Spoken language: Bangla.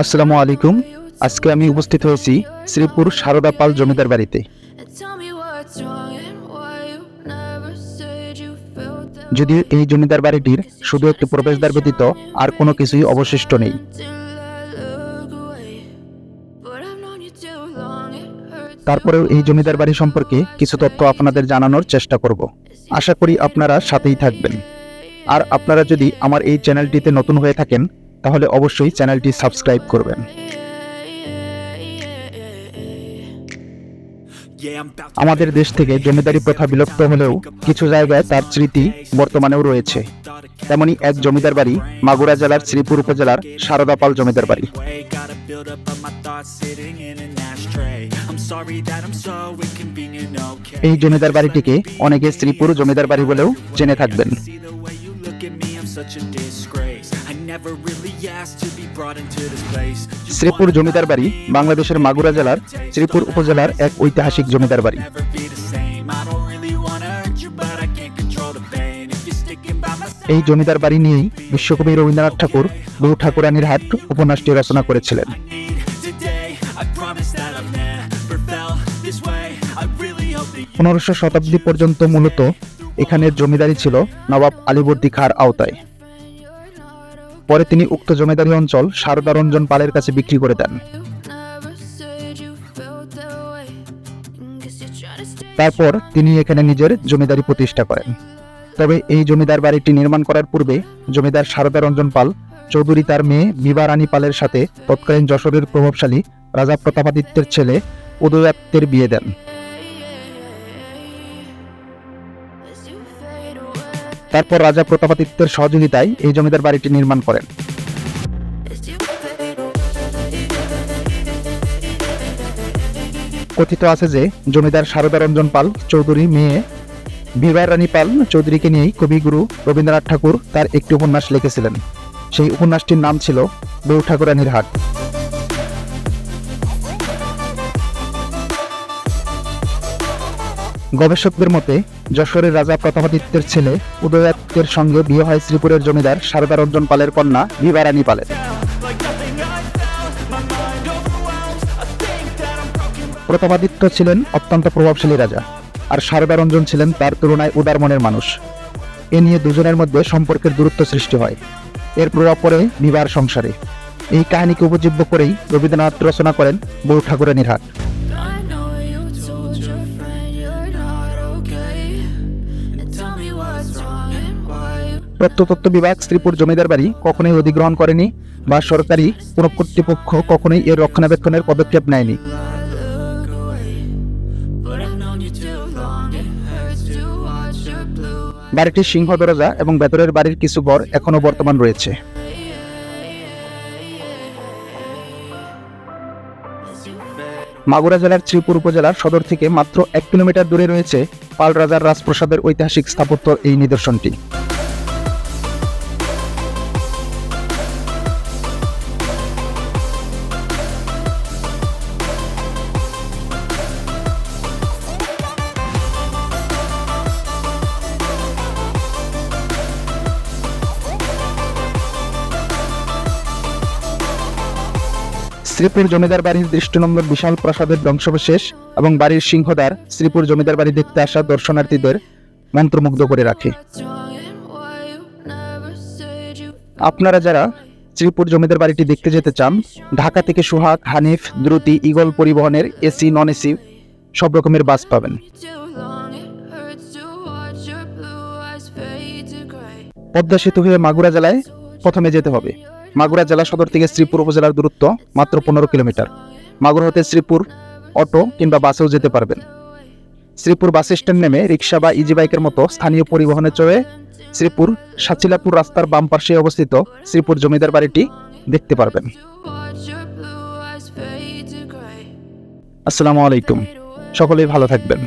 আসসালামু আলাইকুম। আজকে আমি উপস্থিত হয়েছি শ্রীপুর সারদা পাল জমিদার বাড়িতে। যদিও এই জমিদার বাড়িটির শুধু একটি প্রবেশদ্বার ব্যতীত আর কোনো কিছুই অবশিষ্ট নেই. তারপরেও এই জমিদার বাড়ি সম্পর্কে কিছু তথ্য আপনাদের জানানোর চেষ্টা করব। আশা করি আপনারা সাথেই থাকবেন। আর আপনারা যদি আমার এই চ্যানেলটিতে নতুন হয়ে থাকেন তাহলে অবশ্যই চ্যানেলটি সাবস্ক্রাইব করবেন। আমাদের দেশ থেকে জমিদারি প্রথা বিলুপ্ত হলেও কিছু জায়গায় তার স্মৃতি বর্তমানেও রয়েছে। তেমনি এক জমিদার বাড়ি মাগুরা জেলার শ্রীপুর উপজেলার শারদাপাল জমিদার বাড়ি. এই জমিদার বাড়িটিকে অনেকে শ্রীপুর জমিদার বাড়ি বলেও জেনে থাকবেন। শ্রীপুর জমিদার বাড়ি বাংলাদেশের মাগুরা জেলার শ্রীপুর উপজেলার এক ঐতিহাসিক জমিদার বাড়ি। এই জমিদার বাড়ি নিয়েই বিশ্বকবি রবীন্দ্রনাথ ঠাকুর বহু ঠাকুরানীর হাত উপন্যাসটি রচনা করেছিলেন। পনেরোশো শতাব্দী পর্যন্ত মূলত এখানের জমিদারি ছিল নবাব আলিবর্দী খার আওতায়। পরে তিনি উক্ত জমিদারি অঞ্চল সারদা রঞ্জন পালের কাছে বিক্রি করে দেন. তারপর তিনি এখানে নিজের জমিদারি প্রতিষ্ঠা করেন তবে এই জমিদার বাড়িটি নির্মাণ করার পূর্বে জমিদার সারদা রঞ্জন পাল চৌধুরী তার মেয়ে বিবা রানী পালের সাথে তৎকালীন যশোরের প্রভাবশালী রাজা প্রতাপাদিত্যের ছেলে উদয়াত্তের বিয়ে দেন তারপর রাজা প্রতাপাদিত্যের সহযোগিতায় এই জমিদার বাড়িটি নির্মাণ করেন. কথিত আছে যে, জমিদার সারদা রঞ্জন পাল চৌধুরী মেয়ে বিবার রানী পাল চৌধুরীকে নিয়েই কবিগুরু রবীন্দ্রনাথ ঠাকুর তার একটি উপন্যাস লিখেছিলেন সেই উপন্যাসটির নাম ছিল বউ ঠাকুরানীর হাট গবেষকদের মতে, যশোরের রাজা প্রতাপাদিত্যের ছেলে উদয়াত্তের সঙ্গে বিয়ে হয় শ্রীপুরের জমিদার সারদা রঞ্জন পালের কন্যা বিবা রানী পালের. প্রতাপাদিত্য ছিলেন অত্যন্ত প্রভাবশালী রাজা আর সারদা রঞ্জন ছিলেন তার তুলনায় উদার মনের মানুষ। এ নিয়ে দুজনের মধ্যে সম্পর্কের দূরত্ব সৃষ্টি হয়। এর প্রভাব পড়ে বিবাহ সংসারে। এই কাহিনীকে উপজীব্য করেই রবীন্দ্রনাথ রচনা করেন বউ ঠাকুরের হাট। প্রত্নতত্ত্ব বিভাগ শ্রীপুর জমিদার বাড়ি কখনোই অধিগ্রহণ করেনি বা সরকারি কোনো কর্তৃপক্ষ কখনোই এর রক্ষণাবেক্ষণের পদক্ষেপ নেয়নি। বাড়িটির সিংহ দরজা এবং ভেতরের বাড়ির কিছু ঘর এখনও বর্তমান রয়েছে। মাগুরা জেলার শ্রীপুর উপজেলার সদর থেকে মাত্র এক কিলোমিটার দূরে রয়েছে পাল রাজার রাজপ্রসাদের ঐতিহাসিক স্থাপত্য এই নিদর্শনটি। শ্রীপুর জমিদার বাড়ির দৃষ্টিনন্দন বিশাল প্রাসাদের ধ্বংসাবশেষ এবং বাড়ির সিংহদ্বার শ্রীপুর জমিদার বাড়ি দেখতে আসা দর্শনার্থীদের মন্ত্রমুগ্ধ করে রাখে আপনারা যারা শ্রীপুর জমিদার বাড়িটি দেখতে যেতে চান, ঢাকা থেকে সোহাগ, হানিফ, দ্রুতি ইগল পরিবহনের এসি, নন এসি, সব রকমের বাস পাবেন. পদ্মা সেতু হয়ে মাগুরা জেলায় প্রথমে যেতে হবে মাগুরা জেলা সদর থেকে শ্রীপুর উপজেলার দূরত্ব মাত্র পনেরো কিলোমিটার। মাগুরা হতে শ্রীপুর অটো কিংবা বাসেও যেতে পারবেন। শ্রীপুর বাস স্ট্যান্ড নেমে রিক্সা বা ইজি বাইকের মতো স্থানীয় পরিবহনে চড়ে শ্রীপুর সাচিলাপুর রাস্তার বাম পাশে অবস্থিত শ্রীপুর জমিদার বাড়িটি দেখতে পারবেন. আসসালামু আলাইকুম। সকলেই ভালো থাকবেন।